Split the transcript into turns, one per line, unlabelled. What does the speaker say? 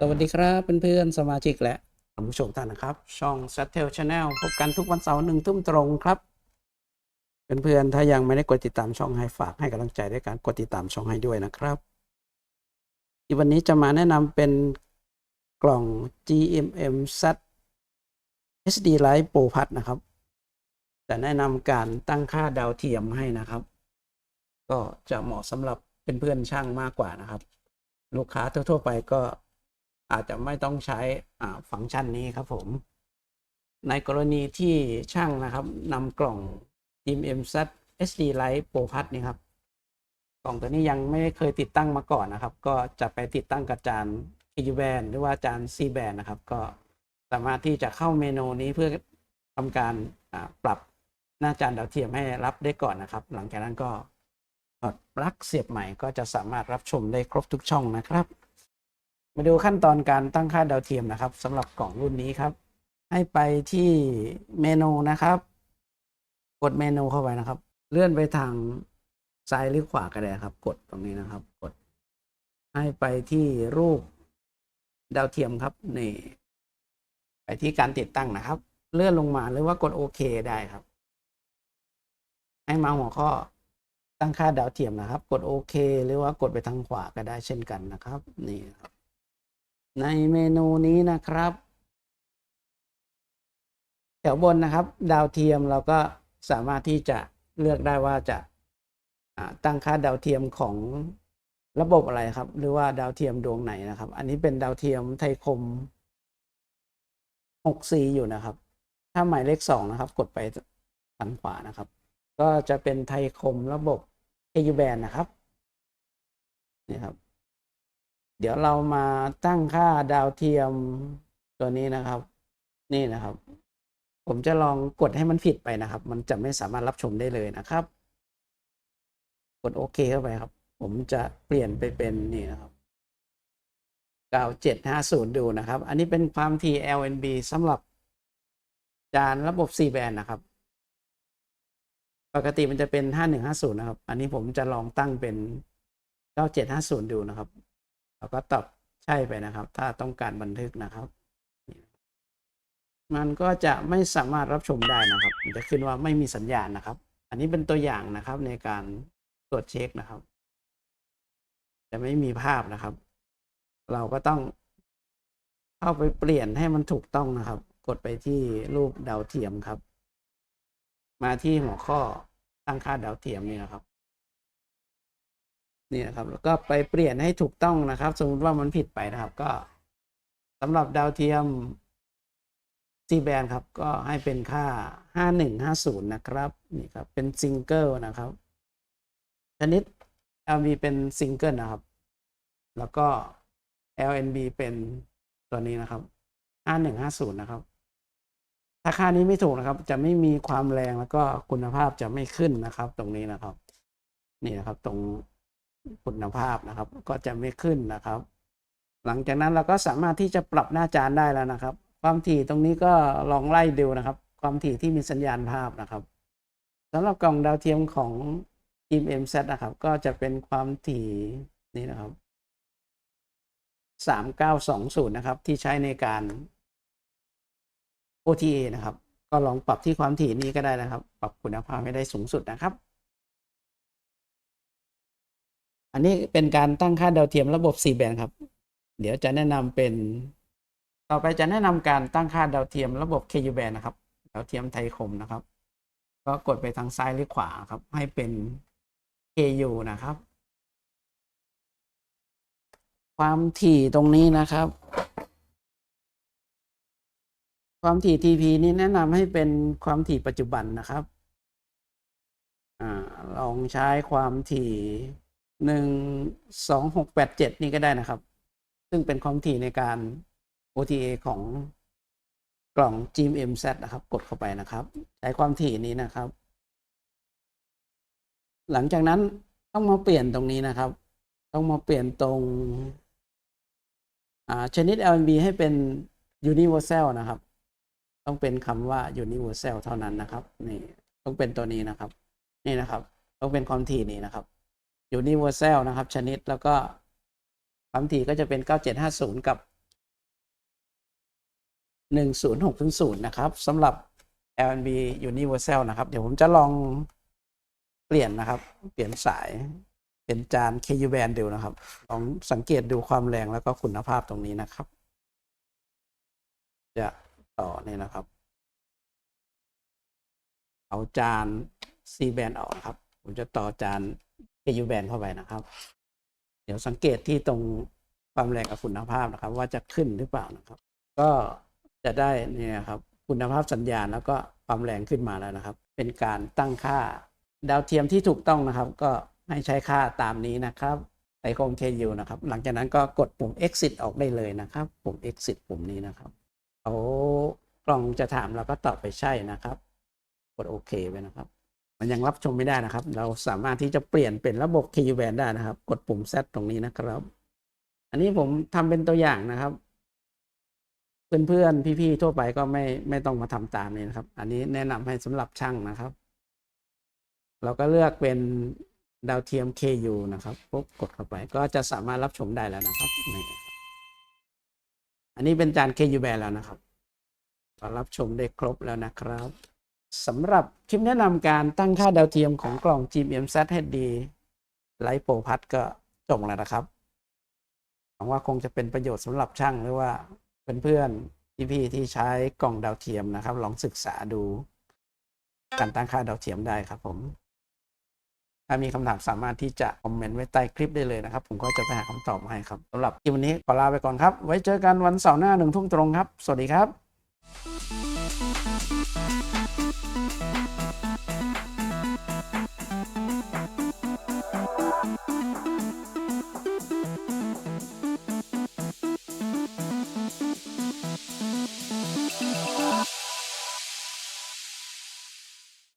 สวัสดีครับเพื่อนๆสมาชิกและท่านผู้ชมท่านนะครับ ช่อง s a t t e l Channel พบกันทุกวันเสาร์หนึ่งทุ่มตรงครับเพื่อนๆถ้ายังไม่ได้กดติดตามช่องให้ฝากให้กำลังใจด้วยการกดติดตามช่องให้ด้วยนะครับ ที่วันนี้จะมาแนะนำเป็นกล่อง GMM Z SD Live Pro Plus นะครับจะแนะนำการตั้งค่าดาวเทียมให้นะครับ ก็จะเหมาะสำหรับเป็นเพื่อนๆช่างมากกว่านะครับ ลูกค้าทั่วๆไปก็ อาจจะไม่ต้องใช้ฟังก์ชันนี้ครับผม ในกรณีที่ช่างนะครับนำกล่อง Team MZ SD Lite Pro Plus นี่ครับ กล่องตัวนี้ยังไม่เคยติดตั้งมาก่อนนะครับ ก็จะไปติดตั้งกับจาน k band หรือว่าจาน C band นะครับ ก็สามารถที่จะเข้าเมนูนี้เพื่อทำการปรับหน้าจานดาวเทียมให้รับได้ก่อนนะครับ หลังจากนั้นก็ถอดปลั๊กเสียบใหม่ก็จะสามารถรับชมได้ครบทุกช่องนะครับ มาดูขั้นตอนการตั้งค่าดาวเทียมนะครับสำหรับกล่องรุ่นนี้ครับ ให้ไปที่เมนูนะครับ กดเมนูเข้าไปนะครับ เลื่อนไปทางซ้ายหรือขวาก็ได้ครับ กดตรงนี้นะครับ กด ให้ไปที่รูปดาวเทียมครับนี่ไปที่การติดตั้งนะครับ เลื่อนลงมาหรือว่ากดโอเคได้ครับ ให้มาหัวข้อตั้งค่าดาวเทียมนะครับ กดโอเคหรือว่ากดไปทางขวาก็ได้เช่นกันนะครับ นี่ครับ ในเมนูนี้นะครับ แถวบนนะครับ ดาวเทียมเราก็สามารถที่จะเลือกได้ว่าจะตั้งค่าดาวเทียมของระบบอะไรครับ หรือว่าดาวเทียมดวงไหนนะครับ อันนี้เป็นดาวเทียมไทยคม 6C อยู่นะครับ ถ้าหมายเลข2นะครับ กดไปทางขวานะครับ ก็จะเป็นไทยคมระบบ AU band นะครับนี่ครับ เดี๋ยวเรามาตั้งค่าดาวเทียมตัวนี้นะครับ นี่นะครับ ผมจะลองกดให้มันผิดไปนะครับ มันจะไม่สามารถรับชมได้เลยนะครับ กดโอเคเข้าไปครับ ผมจะเปลี่ยนไปเป็นนี่นะครับ9750 ดูนะครับ อันนี้เป็นความถี่ LNB สำหรับจานระบบ C band นะครับ ปกติมันจะเป็น 5150 นะครับ อันนี้ผมจะลองตั้งเป็น 9750 ดูนะครับ แล้วก็ตอบใช่ไปนะครับ ถ้าต้องการบันทึกนะครับ มันก็จะไม่สามารถรับชมได้นะครับมันจะขึ้นว่าไม่มีสัญญาณนะครับ อันนี้เป็นตัวอย่างนะครับในการตรวจเช็คนะครับ จะไม่มีภาพนะครับ เราก็ต้องเข้าไปเปลี่ยนให้มันถูกต้องนะครับ กดไปที่รูปดาวเทียมครับ มาที่หัวข้อตั้งค่าดาวเทียมนี่นะครับ นี่นะครับแล้วก็ไปเปลี่ยนให้ถูกต้องนะครับ สมมติว่ามันผิดไปนะครับ ก็สำหรับดาวเทียม C band ครับ ก็ให้เป็นค่า 5150 นะครับนี่ครับเป็นซิงเกิลนะครับ ชนิด LB เป็นซิงเกิลนะครับ แล้วก็ LNB เป็นตัวนี้นะครับ 5150 นะครับ ถ้าค่านี้ไม่ถูกนะครับ จะไม่มีความแรงแล้วก็คุณภาพจะไม่ขึ้นนะครับ ตรงนี้นะครับ นี่นะครับตรง คุณภาพนะครับ ก็จะไม่ขึ้นนะครับ หลังจากนั้นเราก็สามารถที่จะปรับหน้าจานได้แล้วนะครับ ความถี่ตรงนี้ก็ลองไล่ดูนะครับ ความถี่ที่มีสัญญาณภาพนะครับสำหรับกล่องดาวเทียมของทีม MZ นะครับ ก็จะเป็นความถี่นี่นะครับ3920นะครับ ที่ใช้ในการ OTA นะครับ ก็ลองปรับที่ความถี่นี้ก็ได้นะครับ ปรับคุณภาพให้ได้สูงสุดนะครับ อันนี้เป็นการตั้งค่าดาวเทียมระบบ C band ครับ เดี๋ยวจะแนะนำเป็น ต่อไปจะแนะนำการตั้งค่าดาวเทียมระบบ KU band นะครับ ดาวเทียมไทยคมนะครับ ก็กดไปทางซ้ายหรือขวาครับ ให้เป็น KU นะครับ ความถี่ตรงนี้นะครับ ความถี่ TP นี้แนะนำให้เป็นความถี่ปัจจุบันนะครับอลองใช้ความถี่ หนึ่งสองหกแปดเจ็ดนี่ก็ได้นะครับ ซึ่งเป็นความถี่ในการ OTA ของกล่อง GMZ นะครับ กดเข้าไปนะครับ ใช้ความถี่นี้นะครับ หลังจากนั้นต้องมาเปลี่ยนตรงนี้นะครับ ต้องมาเปลี่ยนตรงชนิด LNB ให้เป็น universal นะครับ ต้องเป็นคำว่า universal เท่านั้นนะครับ นี่ต้องเป็นตัวนี้นะครับ นี่นะครับ ต้องเป็นความถี่นี้นะครับ universal นะครับ ชนิดแล้วก็ความถี่ก็จะเป็น 9750 กับ 10600 นะครับสำหรับ LNB Universal นะครับ เดี๋ยวผมจะลองเปลี่ยนนะครับ เปลี่ยนสายเป็นจาน KU band ดูนะครับ ลองสังเกตดูความแรงแล้วก็คุณภาพตรงนี้นะครับจะต่อเนี่ยนะครับ เอาจาน C band ออกครับ ผมจะต่อจาน KU band เข้าไปนะครับ เดี๋ยวสังเกตที่ตรงความแรงกับคุณภาพนะครับ ว่าจะขึ้นหรือเปล่านะครับ ก็จะได้เนี่ยครับ คุณภาพสัญญาณแล้วก็ความแรงขึ้นมาแล้วนะครับ เป็นการตั้งค่าดาวเทียมที่ถูกต้องนะครับ ก็ให้ใช้ค่าตามนี้นะครับไอคง KU นะครับ หลังจากนั้นก็กดปุ่ม exit ออกได้เลยนะครับ ปุ่ม exit ปุ่มนี้นะครับเขากล่องจะถามเราก็ตอบไปใช่นะครับ กดโอเคไปนะครับ มันยังรับชมไม่ได้นะครับ เราสามารถที่จะเปลี่ยนเป็นระบบ KU band ได้นะครับ กดปุ่ม Z ตรงนี้นะครับ อันนี้ผมทำเป็นตัวอย่างนะครับ เพื่อนๆพี่ๆทั่วไปก็ไม่ไม่ต้องมาทำตามนี้นะครับ อันนี้แนะนำให้สำหรับช่างนะครับ เราก็เลือกเป็นดาวเทียม KU นะครับปุ๊บกดเข้าไปก็จะสามารถรับชมได้แล้วนะครับ อันนี้เป็นจาน KU band แล้วนะครับรับชมได้ครบแล้วนะครับ สำหรับคลิปแนะนำการตั้งค่าดาวเทียมของกล่อง GMZ HD Light Pro Plus ก็จบแล้วนะครับ หวังว่าคงจะเป็นประโยชน์สำหรับช่างหรือว่าเพื่อนๆพี่ๆที่ใช้กล่องดาวเทียมนะครับ ลองศึกษาดูการตั้งค่าดาวเทียมได้ครับผม ถ้ามีคำถามสามารถที่จะคอมเมนต์ไว้ใต้คลิปได้เลยนะครับ ผมก็จะไปหาคำตอบมาให้ครับสำหรับคลิปวันนี้ขอลาไปก่อนครับ ไว้เจอกันวันเสาร์หน้าหนึ่งทุ่มตรงครับ สวัสดีครับ